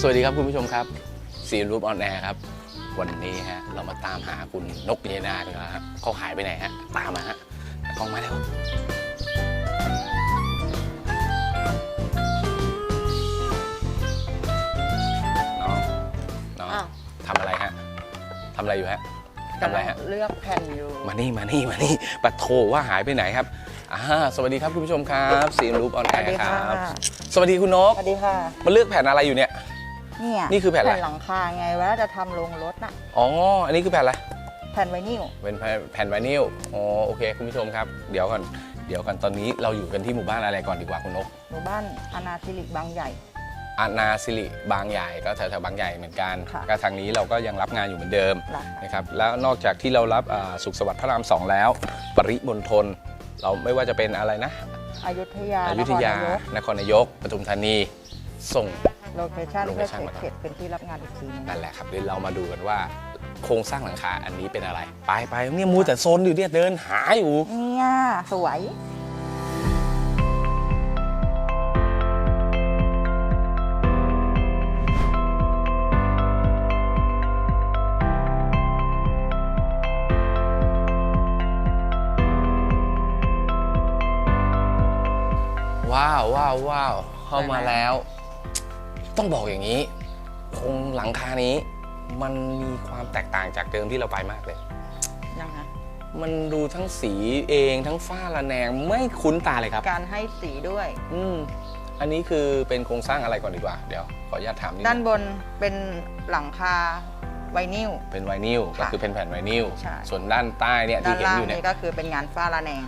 สวัสดีครับคุณผู้ชมครับซีรูปออนแอร์ครับ วันนี้ฮะเรามาตามหาคุณนกเยนากันนะครับเขาหายไปไหนฮะ ตามมาฮะกล้องมาแล้วน้องน้องอ้าว ทำอะไรฮะทำอะไรอยู่ฮะทำอะไรฮะ เลือกแผ่นอยู่ มานี่มานี่มานี่ปะโทว่าหายไปไหนครับอ่าสวัสดีครับคุณผู้ชมครับซีรูปออนสแอวัสดีร์คค่ะรับสวัสดีคุณนกสวัสดีค่ะ มาเลือกแผ่นอะไรอยู่เนี่ย เนี่ยนี่คือแผ่นอะไรหลังคาไงเวลาจะทำลงรถน่ะอ๋อ อันนี้คือแผ่นอะไร แผ่นไวนิลเป็นแผ่นแผ่นไวนิลอ๋อโอเค คุณผู้ชมครับ เดี๋ยวก่อน เดี๋ยวกันตอนนี้เราอยู่กันที่หมู่บ้านอะไรก่อนดีกว่าคุณนก หมู่บ้านอนาซิลิกบางใหญ่ อานาสิริบางใหญ่ก็แถวๆบางใหญ่เหมือนกันค่ะ ก็ทางนี้เราก็ยังรับงานอยู่เหมือนเดิมหลักนะครับ แล้วนอกจากที่เรารับอ่าสุขสวัสดิ์พระรามสองแล้ว ปริมณฑลเราไม่ว่าจะเป็นอะไรนะ อยุธยาอยุธยานครนายกปทุมธานี ส่ง โลเคชั่นเพื่อ location มาก่อนเขตเป็นที่รับงานอีกทีหนึงนั่นแหละครับเดี๋ยวเรามาดูกันว่าโครงสร้างหลังคาอันนี้เป็นอะไร ไปไปเนี่ยมูแต่โซนอยู่เนี่ยเดินหาอยู่เนี่ยสวยว้าวว้าวว้าวเข้ามาแล้ว ต้องบอกอย่างนี้โครงหลังคานี้ มันมีความแตกต่างจากเดิมที่เราไปมากเลย ยังไงมันดูทั้งสีเองทั้งฝ้าระแนงไม่คุ้นตาเลยครับ การให้สีด้วย อืมอันนี้คือเป็นโครงสร้างอะไรก่อนดีกว่า เดี๋ยวขออนุญาตถามนิดด้านนึงบนเป็นหลังคาไวนิล เป็นไวนิลก็ค่ะคือเป็นแผ่นไวนิลใช่ ส่วนด้านใต้เนี่ยด้าที่นเห็นล่างอยู่เนี่ย นี่ก็คือเป็นงานฝ้าระแนง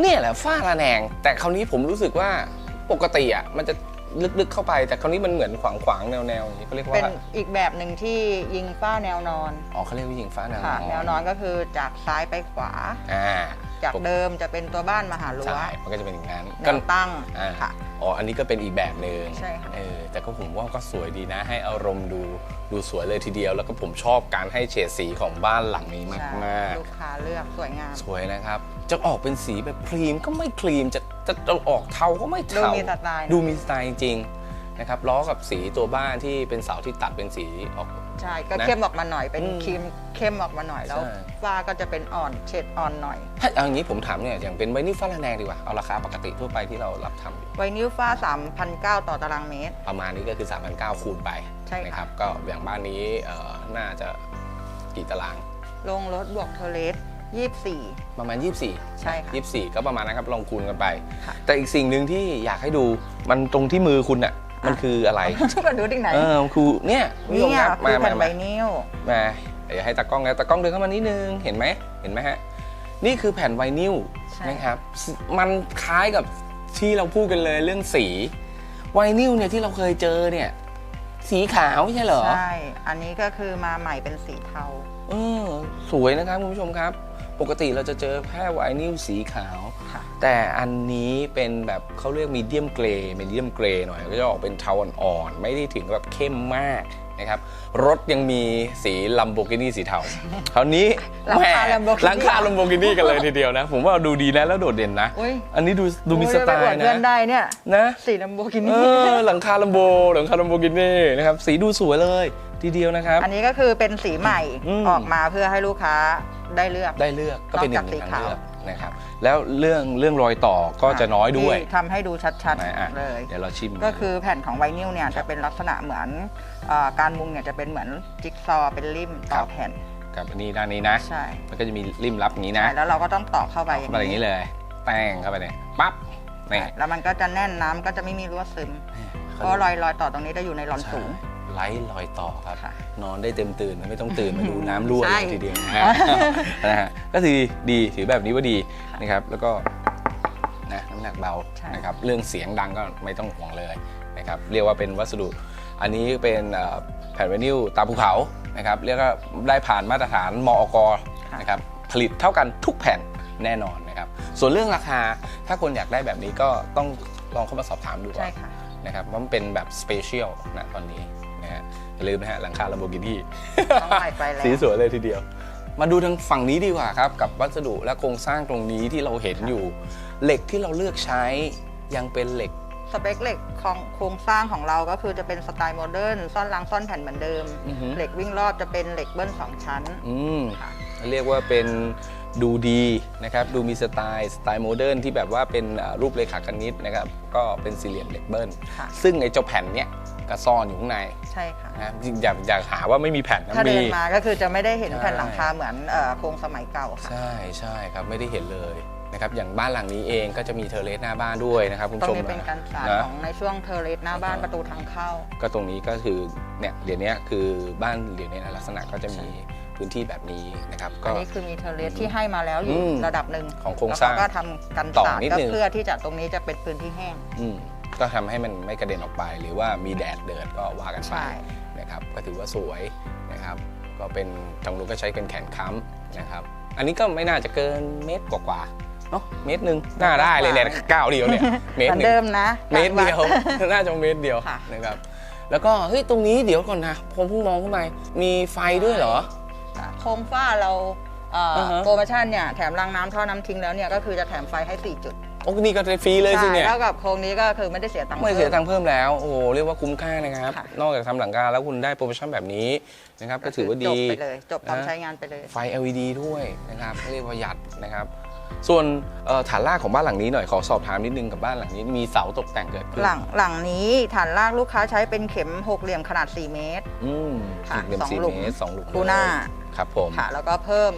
เนี่ยแหละฝ้าระแนง แต่คราวนี้ผมรู้สึกว่าปกติอะมันจะ ลึกๆเข้าไป แต่คราวนี้มันเหมือนขวางๆแนวๆอย่างนี้เขาเรียกเป็นว่าอีกแบบหนึ่งที่ยิงฝ้าแนวนอนอ๋อเขาเรียกว่ายิงฟ้าแนวค่ะแนวนอนก็คือจากซ้ายไปขวาอ่าจากเดิมจะเป็นตัวบ้านมหารั้วใช่มันก็จะเป็นอย่างนั้นแนก็วตั้งอ่าค่ะอ๋ออันนี้ก็เป็นอีกแบบหนึ่งใช่ค่ะเออแต่ก็ผมว่าก็สวยดีนะ ให้อารมณ์ดูดูสวยเลยทีเดียว แล้วก็ผมชอบการให้เฉดสีของบ้านหลังนี้ใช่มากลูกค้าเลือกสวยงามๆสวยนะครับ จะออกเป็นสีแบบครีมก็ไม่ครีมจะ จะจะออกเทาก็ไม่ดูเทามีสไตล์นะ ดูมีสไตล์จริงๆนะครับล้อกับสีตัวบ้านที่เป็นเสาที่ตัดเป็นสีออก ใช่ก็นะเข้มออกมาหน่อยเป็นอืมครีมเข้มออกมาหน่อยแล้วใช่ ฝ้าก็จะเป็นอ่อนเฉดอ่อนหน่อยถ้าเอาอย่างนี้ผมถามเนี่ยอย่างเป็นไวนิลฟ้าระแนงดีกว่าเอาราคาปกติทั่วไปที่เรารับทำอยู่ไวนิลฝ้า 3,900 ต่อตารางเมตร ประมาณนี้ก็คือ 3,900คูณไปใช่ค่ะ นะครับก็อย่างบ้านนี้เอ่อน่าจะกี่ตาราง ลงรถบวกเทอร์เลส 24 ประมาณ 24 ใช่ค่ะ24 ก็ประมาณนั้นครับลองคูณกันไป ค่ะ แต่อีกสิ่งหนึ่งที่อยากให้ดูมันตรงที่มือคุณอะมันคืออะไร ก็ดูที่ไหนเออคือเนี่ยคุณผู้ชมเนี่ยครับคืมาอแผ่มานไวมานิลมาเดี๋ยวให้ตากล้องแล้วตากล้องเดินเข้ามานิดนึงเห็นไหมเห็นไหมฮะนี่คือแผ่นไวนิลใช่ นะครับมันคล้ายกับที่เราพูดกันเลยเรื่องสีไวนิลเนี่ยที่เราเคยเจอเนี่ย สีขาวไม่ใช่เหรอ ใช่ อันนี้ก็คือมาใหม่เป็นสีเทา เออสวยนะครับคุณผู้ชมครับ ปกติเราจะเจอแค่ไวนิลสีขาว ค่ะ แต่อันนี้เป็นแบบเขาเรียกมีเดียมเกรย์มีเดียมเกรย์หน่อย ก็จะออกเป็นเทาอ่อนๆไม่ได้ถึงแบบเข้มมากนะครับรถยังมีสีลัมโบกินีสีเทาคราวนี้หลังคาแหม่ Lamborghini หลังคาลัมโบกินีกันเลยทีเดียวนะ ผมว่าดูดีนะแล้วโดดเด่นนะ อุ้ยอันนี้ดูดูมีสไตโอ้ยล์ไปอวดเพื่อนนะได้เนี่ยนะ สีลัมโบกินีเออหลังคาลัมโบหลังคาลัมโบกินีนะครับสีดูสวยเลย ทีเดียวนะครับ อันนี้ก็คือเป็นสีใหม่อืม ออกมาเพื่อให้ลูกค้า ได้เลือก ได้เลือกก็เป็นหนึ่งในนอกจากสีทางขาวเลือกนะครับ แล้วเรื่องเรื่องรอยต่อก็จะน้อยด้วยที่ทำให้ดูชัดนะอะๆเลย เดี๋ยวเราชิม ก็คือแผ่นของไวนิลเนี่ยจะเป็นลักษณะเหมือนเออการมุงเนี่ยจะเป็นเหมือนจิ๊กซอว์เป็นริมต่อแผ่นกับอันนี้ด้านนี้นะ ใช่มันก็จะมีริมรับอย่างนี้นะใช่แล้วเราก็ต้องต่อเข้าไปเข้าไปอย่างนี้เลย แป้งเข้าไปเนี่ยปั๊บนี่ใช่แล้วมันก็จะแน่นน้ำก็จะไม่มีรั่วซึม เพเขาราะรอยรอยต่อตรงนี้จะอยู่ในรอนสูง ไล่รอยต่อครับ ค่ะ นอนได้เต็มตื่นไม่ต้องตื่นมาดูน้ำรั่วใช่ เลยทีเดียวนะฮะ นะฮะก็ถือดีถือแบบนี้ว่าดีนะครับ แล้วก็นะน้ำหนักเบาใช่ นะครับเรื่องเสียงดังก็ไม่ต้องห่วงเลยนะครับเรียกว่าเป็นวัสดุ อันนี้เป็นเอ่อแผ่นไวนิลตามภูเขานะครับเรียกว่าได้ผ่านมาตรฐานมอกนะครับผลิตเท่ากันทุกแผ่นแน่นอนนะครับส่วนเรื่องราคาถ้าคนอยากได้แบบนี้ก็ต้องลองเข้ามาสอบถามดูก่อใช่น ค่ะ นะครับว่ามันเป็นแบบสเปเชียลนะตอนนี้ นะฮะอย่าลืมนะฮะหลังคา Lamborghini ต้องใหม่ไปแล้ว สีสวยเลยทีเดียว มาดูทางฝั่งนี้ดีกว่าครับ กับวัสดุและโครงสร้างตรงนี้ที่เราเห็นอยู่ เหล็กที่เราเลือกใช้ยังเป็นเหล็กสเปคเหล็กของโครงสร้างของเราก็คือจะเป็นสไตล์โมเดิร์นซ่อนรางซ่อนแผ่นเหมือนเดิม อือฮึเหล็กวิ่งรอบจะเป็นเหล็กเบิ้ลสองชั้นอืม ค่ะ เรียกว่าเป็นดูดีนะครับ ดูมีสไตล์สไตล์โมเดิร์นที่แบบว่าเป็นอ่ารูปเลขาคณิตนะครับ ก็เป็นสี่เหลี่ยมเหล็กเบิ้ลค่ะ ซึ่งไอ้เจ้าแผ่นเนี้ย ก็ซ่อนอยู่ข้างในใช่ค่ะนะครับจริงๆอยากอยากหาว่าไม่มีแผ่นนะถ้าเดิมีนมาก็คือจะไม่ได้เห็นใช่แผ่นหลังคาเหมือนเอ่อโครงสมัยเก่าค่ะ ใช่ใช่ครับไม่ได้เห็นเลยนะครับอย่างบ้านหลังนี้เองก็จะมีเทอร์เลสหน้าบ้านด้วยนะครับคุณตรงผู้ชมนี้เป็นการสาดนะของในช่วงเทอร์เรสหน้าบ้านประตูทางเข้า ก็ตรงนี้ก็คือเนี่ยเดี๋ยวนี้คือบ้านเดี๋ยวนี้ลักษณะก็จะมีพื้นที่แบบนี้นะครับก็อันนี้คือมีเทอร์เรสที่ให้มาแล้วอยู่อืมระดับหนึ่งของโครงสร้างแล้วเก็ทำกันต่อสาดนิดก็นึง เพื่อที่จะตรงนี้จะเป็นพื้นที่แห้ง อืม ก็ทำให้มันไม่กระเด็นออกไป หรือว่ามีแดดเดือดก็ว่ากันไปใช่นะครับก็ถือว่าสวยนะครับ ก็เป็นทางนู้นก็ใช้เป็นแขนค้ำนะครับ อันนี้ก็ไม่น่าจะเกินเมตรกว่าๆเนาะเมตรหนึ่งน่าได้เลยเนี่ยก้าวเดียวเนี่ยเมตเหรมือนหนึ่เดิงมนะเมตรเดียวการน่าจะเมตรเดียวค่ะนะครับ แล้วก็เฮ้ยตรงนี้เดี๋ยวก่อนนะผมเพิ่งมองขึ้นไปมีไฟด้วยเหรอวัดโคมฝ้าเราเอ่อออฮะโปรโมชั่นเนี่ยแถมรางน้ำท่อน้ำทิ้งแล้วเนี่ยก็คือจะแถมไฟให้ 4 จุดโอ้นี่ก็ฟรีเลยสิใช่เนี่ยแล้วกับโครงนี้ก็คือไม่ได้เสียตังค์ไม่เสียพิ่ตังค์เพิ่มแล้ว โอ้โหเรียกว่าคุ้มค่านะครับ ค่ะ นอกจากทำหลังคาแล้วคุณได้โปรโมชั่นแบบนี้นะครับก็ถือว่าจดีบไปเลย จบตอนนะ ใช้งานไปเลย ไฟ LED ด้วยนะครับเรียกว่าประหยัดนะครับ ส่วนเอ่อฐานรากของบ้านหลังนี้หน่อยขอสอบถามนิดนึงกับบ้านหลังนี้มีเสาตกแต่งเกิดขึ้นหลังหลังนี้ฐานรากลูกค้าใช้เป็นเข็มหกเหลี่ยมขนาด 4 เมตร อืมค่ะเหลี่ยมสองสี่หลุม เมตรสองหลุมคู่หน้าครับผม ค่ะ แล้วก็เพิ่ม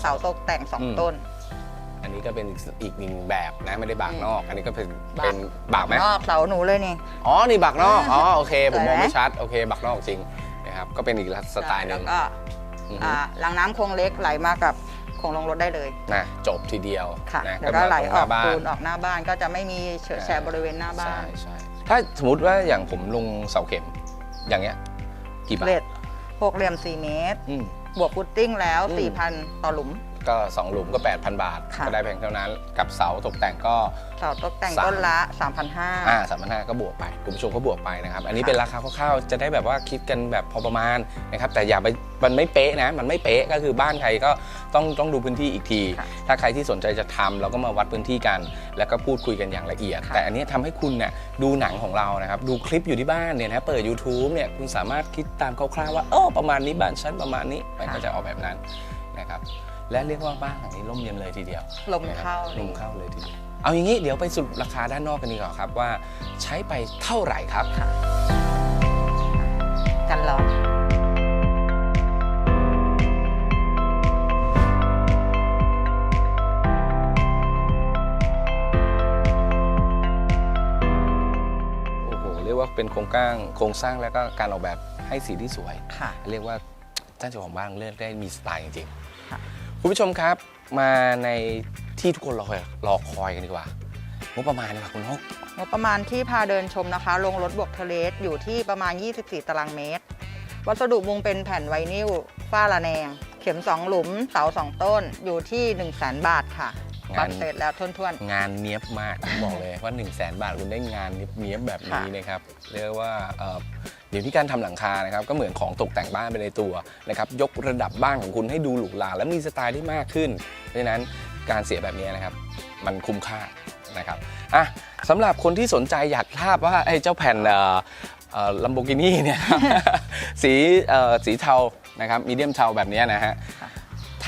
เสาตกแต่ง อืม 2 ต้น อันนี้ก็เป็นอีกอีกหนึ่งแบบนะไม่ได้บากนอก อันนี้ก็เป็นบาก เป็นบากไหมนอกเสาหนูเลยนี่ อ๋อนี่บากนอกอ๋อโอเค ผมมองสวยไหมไม่ชัดโอเคบากนอกจริงนะครับก็เป็นอีกสไตล์หนึ่งแล้วก็อือฮึอ่ารางน้ำโครงเล็กไหลมากับโครงลงรถได้เลยนะจบทีเดียวค่ะนะแล้วก็ไหลออกมาตรงปูนหน้าออกหน้าบ้านก็จะไม่มีเฉอะแฉะบริเวณหน้าบ้าใช่นใช่ถ้าสมมติว่าอย่างผมลงเสาเข็มอย่างเงี้ยกี่บาทเลดหกเหลี่ยม 4 เมตร อืม บวกฟุตติ้งแล้ว อืม 4,000 ต่อหลุม ก็ 2 หลุมก็ 8,000 บาท ค่ะ ก็ได้เพียงเท่านั้นกับเสาตกแต่งก็ เสาตกแต่งสาม ต้นละ อ่า3,500 สามพันห้าก็บวกไปคุณผู้ชมก็บวกไปนะครับ อันนี้ค่ะเป็นราคาคร่าวๆจะได้แบบว่าคิดกันแบบพอประมาณนะครับแต่อย่าไปมันไม่เป๊ะนะ มันไม่เป๊ะก็คือบ้านใครก็ต้องต้องดูพื้นที่อีกที ค่ะถ้าใครที่สนใจจะทำเราก็มาวัดพื้นที่กัน แล้วก็พูดคุยกันอย่างละเอียด ค่ะ แต่อันนี้ทำให้คุณเนี่ยดูหนังของเรานะครับดูคลิปอยู่ที่บ้านเนี่ยนะเปิด YouTube เนี่ยคุณสามารถคิดตามคร่าวๆว่าโอ้ประมาณนี้บ้านฉันประมาณนี้มันก็จะออกแบบนั้นนะครับ และเรียกว่าบ้านหลังนี้ร่มเย็นเลยทีเดียวลมเข้าลมเข้าเลยทีเดียว เอาอย่างนี้เดี๋ยวไปสรุปราคาด้านนอกกันดีกว่าครับว่าใช้ไปเท่าไหร่ครับ กันร้อนโอ้โห เรียกว่าเป็นโครงสร้างโครงสร้างแล้วก็การออกแบบให้สีที่สวย ค่ะ เรียกว่าท่านเจ้าของบ้านเลือกได้มีสไตล์จริงค่ะๆ คุณผู้ชมครับมาในที่ทุกคนรอคอยรอคอยกันดีกว่างบประมาณดีกว่าคุณนกงบประมาณที่พาเดินชมนะคะลงรถบวกเทเลสอยู่ที่ประมาณ 24 ตารางเมตร วัสดุมุงเป็นแผ่นไวนิลฝ้าระแนง เข็ม 2 หลุม เสา 2 ต้นอยู่ที่ 1 0 0 0 0แบาทค่ะ บัตรเสร็จแล้วทวนงานเนี้ยบมากผมบอกเลยว่า 1 0 0 0 0แบาทคุณได้งานเนี้ยบๆแบบนี้ค่ะนะครับเรียกว่าเอ่อเดี๋ยวที่การทำหลังคานะครับก็เหมือนของตกแต่งบ้านไปในตัวนะครับยกระดับบ้านของคุณให้ดูหรูหราและมีสไตล์ที่มากขึ้นเพราะฉะนั้นการเสียแบบนี้นะครับมันคุ้มค่านะครับอะสำหรับคนที่สนใจอยากทราบว่าไอ้เจ้าแผ่นลัมโบกินี่เนี่ย สีเอ่อสีเทานะครับมีเดียมเทาแบบเนี้ยนะฮะค่ะ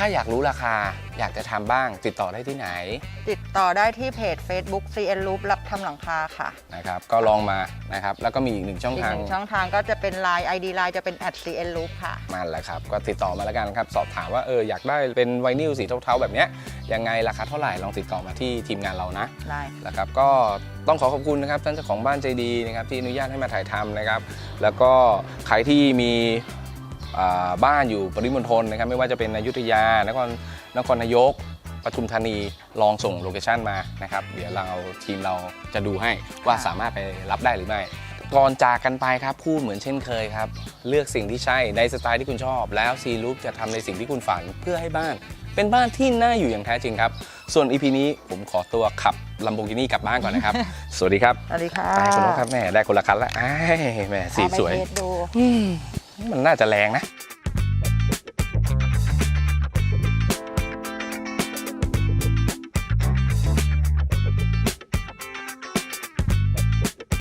ถ้าอยากรู้ราคาอยากจะทำบ้าง ติดต่อได้ที่ไหนๆติดต่อได้ที่เพจ Facebook CN Loop รับทำหลังคาค่ะนะครับ ก็ลองมานะครับ แล้วก็มีอีกหนึ่งช่องอีกทาหง นึ่งช่องทางก็จะเป็น Line ID Line จะเป็น @CN Loop ค่ะ มันแหละครับ ก็ติดต่อมาแล้วกันครับ สอบถามว่าเอออยากได้เป็นไวนิลสีเทาๆแบบเนี้ยยังไงราคาเท่าไหร่ลองติดต่อมาที่ทีมงานเรานะ ได้นะครับก็ต้องขอขอบคุณนะครับท่านเจ้าของบ้านใจดีนะครับที่อนุญาตให้มาถ่ายทำนะครับ แล้วก็ใครที่มีอ่า บ้านอยู่ปริมณฑลนะครับไม่ว่าจะเป็นอยุธยานครนครนายกปทุมธานีลองส่งโลเคชันมานะครับเดี๋ยวเราทีมเราจะดูให้ว่าสามารถไปรับได้หรือไม่ก่อนจากกันไปครับพูดเหมือนเช่นเคยครับ เลือกสิ่งที่ใช่ในสไตล์ที่คุณชอบ แล้วซีรูปจะทำในสิ่งที่คุณฝันเพื่อให้บ้าน เป็นบ้านที่น่าอยู่อย่างแท้จริงครับ ส่วน EP นี้ผมขอตัวขับลัมโบกินี่กลับบ้านก่อนนะครับ สวัสดีครับ สวัสดีค่ะไปคุณนกครับแม่ได้คนละคันละอ้ายแม่สีสวยเอาไปเทสดูอืม มันน่าจะแรงนะ